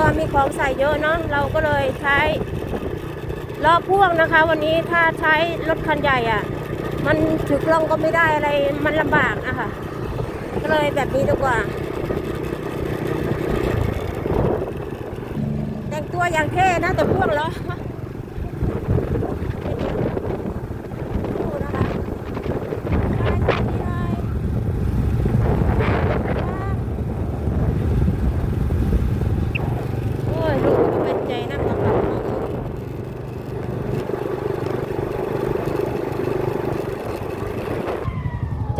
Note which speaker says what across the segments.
Speaker 1: ก็มีของใส่เยอะเนาะเราก็เลยใช้ล้อพ่วงนะคะ วันนี้ถ้าใช้รถคันใหญ่อะ่ะ มันถือกล้องก็ไม่ได้อะไรมันลำบากนะคะก็เลยแบบนี้ดีกว่า แต่งตัวอย่างเท่นะแต่พ่วงล้อดูนะคะได้ตรงนี้เลยโอ้ยลูกเป็นใจนั่งกับเรา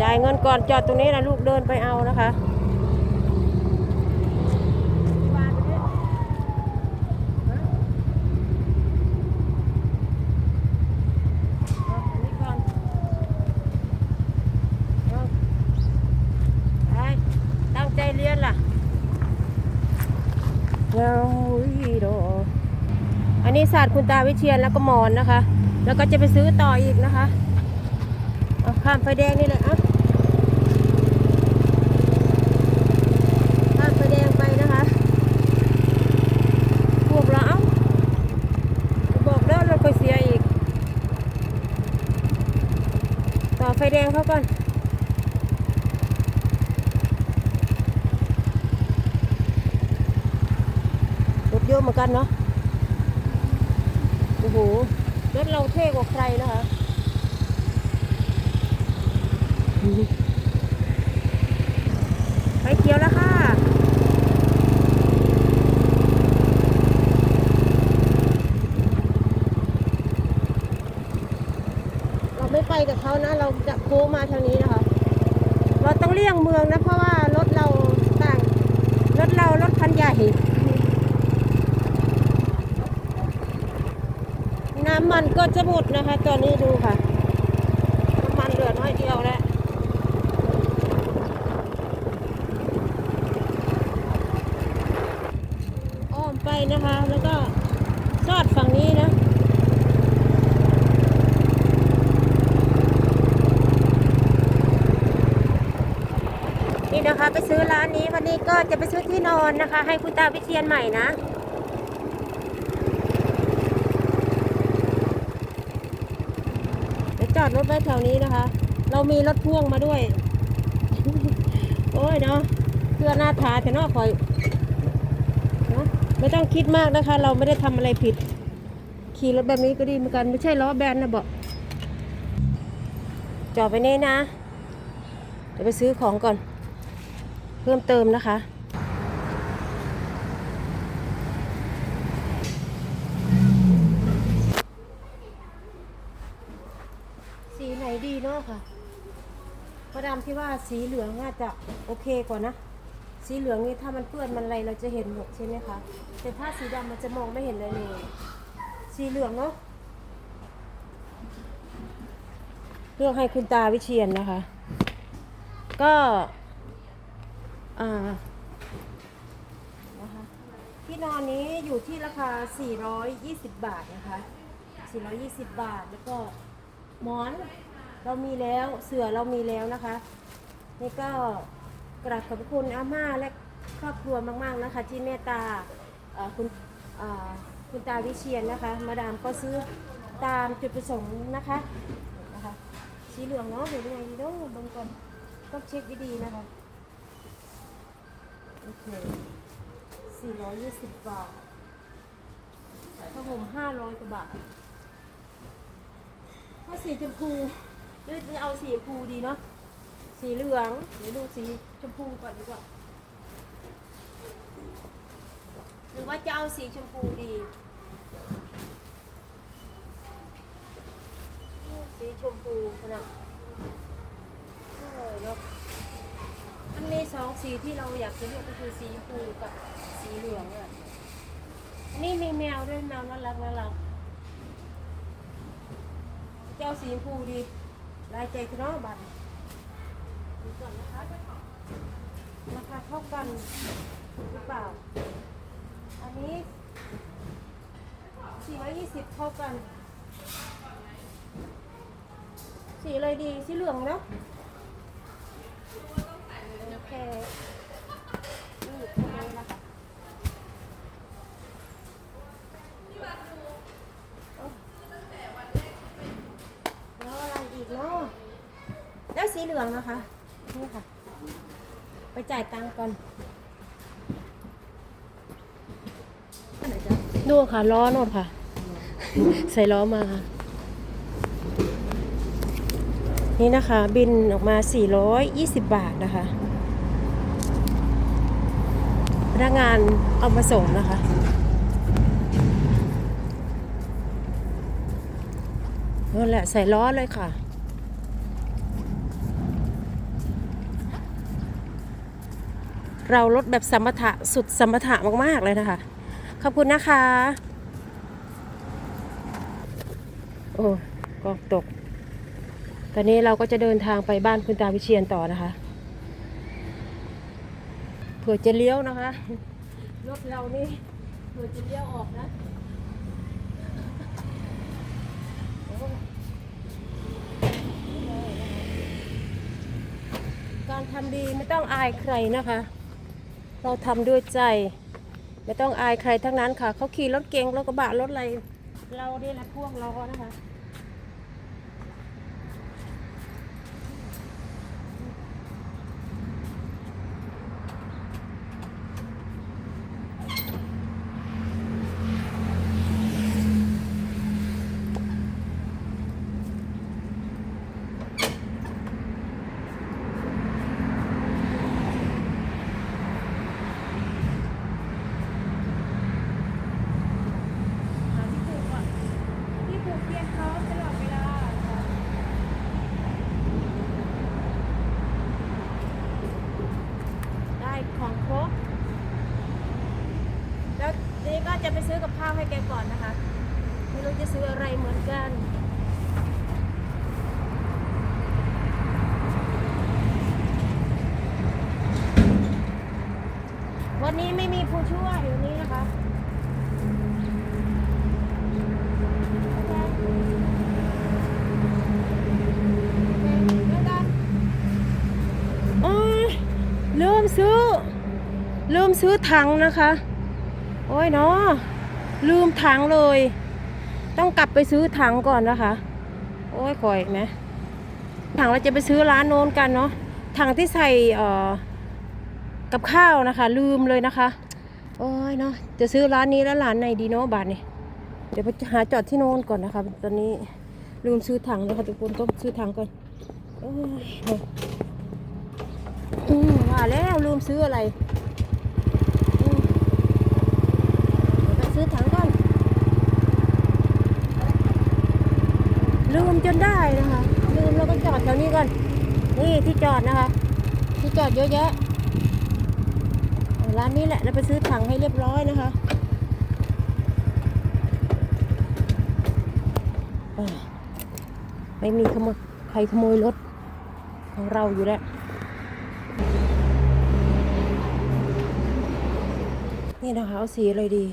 Speaker 1: จ่ายเงินก่อนจอดตรงนี้นะลูกเดินไปเอานะคะอันนี้ก่อนไปตั้งใจเรียนล่ะเราอีโดอันนี้ศาสตร์คุณตาวิเชียนแล้วก็มอนนะคะ แล้วก็จะไปซื้อต่ออีกนะคะ ข้ามไฟแดงนี่เลยอะข้ามไฟแดงไปนะคะ พวกเราเอ้าบอกแล้วเราก็เสียอีก ต่อไฟแดงเขาก่อน รถเยอะเหมือนกันเนาะ โอ้โห รถเราเท่กว่าใครนะคะไฟเขียวแล้วค่ะ เราไม่ไป กับเขานะ เราจะโค้งมาทางนี้นะคะ เราต้องเลี่ยงเมืองนะ เพราะว่ารถเราต่างรถเรารถคันใหญ่น้ำมันก็จะหมดนะคะ ตอนนี้ดูค่ะน้ำมันเหลือน้อยเดียวแล้วอ้อมไปนะคะแล้วก็ซอดฝั่งนี้นะ นี่นะคะ ไปซื้อร้านนี้วันนี้ก็จะไปซื้อที่นอนนะคะ ให้คุณตาวิเชียนใหม่นะจอดรถไว้แถวนี้นะคะ เรามีรถพ่วงมาด้วย โอ้ยเนาะเพื่อหน้าทาแต่นอกคอยเนะไม่ต้องคิดมากนะคะ เราไม่ได้ทำอะไรผิด ขี่รถแบบนี้ก็ดีเหมือนกันไม่ใช่ล้อแบนนะบอกจอดไปนี่นะเดี๋ยวไปซื้อของก่อน เพิ่มเติมนะคะ สีไหนดีเนาะค่ะประดามที่ว่าสีเหลืองน่าจะโอเคกว่านะ สีเหลืองนี่ถ้ามันเปื้อนมันอะไรเราจะเห็นหมดใช่ไหมคะ แต่ถ้าสีดำมันจะมองไม่เห็นเลยเลยสีเหลืองเนาะเลือกให้คุณตาวิเชียนนะคะ ก็ อ่านะคะที่นอนนี้อยู่ที่ราคา 420 บาทนะคะ 420 บาทแล้วก็หมอนเรามีแล้วเสื่อเรามีแล้วนะคะ นี่ก็กราบขอบคุณอาม่าและครอบครัวมาก ๆนะคะ ที่เมตตาคุณคุณตาวิเชียนนะคะ มาดามก็ซื้อตามจุดประสงค์นะคะนะคะ สีเหลืองเนาะเดี๋ยวยังไงดีเนาะบางก่อนต้องเช็คดีๆนะคะ โอเค420บาทผ้าห่ม500กว่าบาทถ้าสีชมพูหรือจะเอาสีชมพูดีเนาะ สีเหลืองเดี๋ยวดูสีชมพูก่อนดีกว่า หรือว่าจะเอาสีชมพูดี สีชมพูขนาดเออเนาะ มีสองสีที่เราอยากจะเลือกก็คือสีชมพูกับสีเหลืองอะอันนี่มีแมวด้วยแมวน่ารักน่ารักเจ้าสีชมพูดีลายใจคุณน้อบัตรดูก่อนนะคะราคาเท่ากันหรือเปล่า อันนี้สี่ร้อยยี่สิบเท่ากัน สีอะไรดี สีเหลืองเนาะ คนี่อยนะคะแล้วอะไรอีกนาะแล้วสีเหลืองนะคะนี่ค่ะ ไปจ่ายตังค์ก่อนนู่นค่ะล้อนู่นค่ะ ใส่ล้อมาค่ะนี่นะคะ บินออกมา 420 บาทนะคะ นักงานเอามาส่งนะคะ นั่นแหละใส่ล้อเลยค่ะ เราลดแบบสมถะสุดสมถะมาก ๆ เลยนะคะ ขอบคุณนะคะ โอ้กองตก ตอนนี้เราก็จะเดินทางไปบ้านคุณตาวิเชียนต่อนะคะ เผื่อจะเลี้ยวนะคะ รถเรานี่เผื่อจะเลี้ยวออกนะโอ้การทำดีไม่ต้องอายใครนะคะ เราทำด้วยใจ ไม่ต้องอายใครทั้งนั้นค่ะ เขาขี่รถเก๋งรถกระบะรถอะไร เราเนี่ยแหละพวกเรานะคะ หาที่ผูกก่อนที่ผูกเพียงเขาตลอดเวลาค่ะได้ของครบ แล้วนี่ก็ จะไปซื้อกับข้าวให้แกก่อนนะคะ ไม่รู้จะซื้ออะไรเหมือนกันวันนี้ไม่มีผู้ช่วยวันนี้นะคะโอ้ยลืมซื้อ ลืมซื้อถังนะคะ โอ้ยเนาะลืมถังเลย ต้องกลับไปซื้อถังก่อนนะคะ โอ้ยคอยไหมถังเราจะไปซื้อร้านโน้นกันเนาะถังที่ใส่เอ่อกับข้าวนะคะ ลืมเลยนะคะ โอ้ยเนาะจะซื้อร้านนี้แล้วร้านไหนดีเนาะบาทนี่เดี๋ยวไปหาจอดที่โน้นก่อนนะคะ ตอนนี้ลืมซื้อถังเลยค่ะทุกคนต้องซื้อถังก่อนโอ้ยมว่าแล้วลืมซื้ออะไรอืมเดี๋ยวไปซื้อถังก่อน ลืมจนได้นะคะลืมแล้วก็จอดแถวนี้ก่อนนี่ที่จอดนะคะ ที่จอดเยอะแยะร้านนี้แหละแล้วไปซื้อถังให้เรียบร้อยนะคะไม่มีขโมยใครขโมยรถของเราอยู่แล้วนี่นะคะเอาสีอะไรดี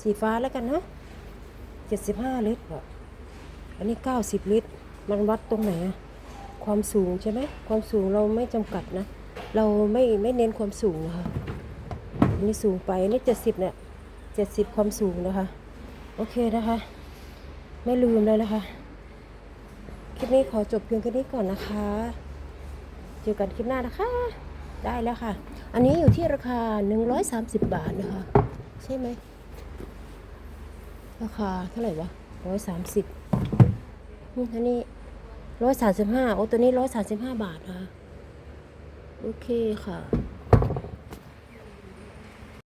Speaker 1: สีฟ้าแล้วกันนะเจ็ดสิบห้าลิตร อันนี้เก้าสิบลิตร มันวัดตรงไหนอะความสูงใช่ไหม ความสูงเราไม่จำกัดนะ เราไม่ไม่เน้นความสูงนะคะ อันนี้สูงไปอันนี่เจ็ดสิบเนี่ยเจ็ดสิบความสูงนะคะ โอเคนะคะ ไม่ลืมเลยนะคะ คลิปนี้ขอจบเพียงแค่นี้ก่อนนะคะเจอกันคลิปหน้านะคะ ได้แล้วค่ะ อันนี้อยู่ที่ราคา 130 บาทนะคะ ใช่ไหมราคาเท่าไหร่วะ 130 นี่ท่านี้ร้อยสามสิบห้าโอ้ตัวนี้ร้อยสามสิบห้าบาทนะโอเคค่ะ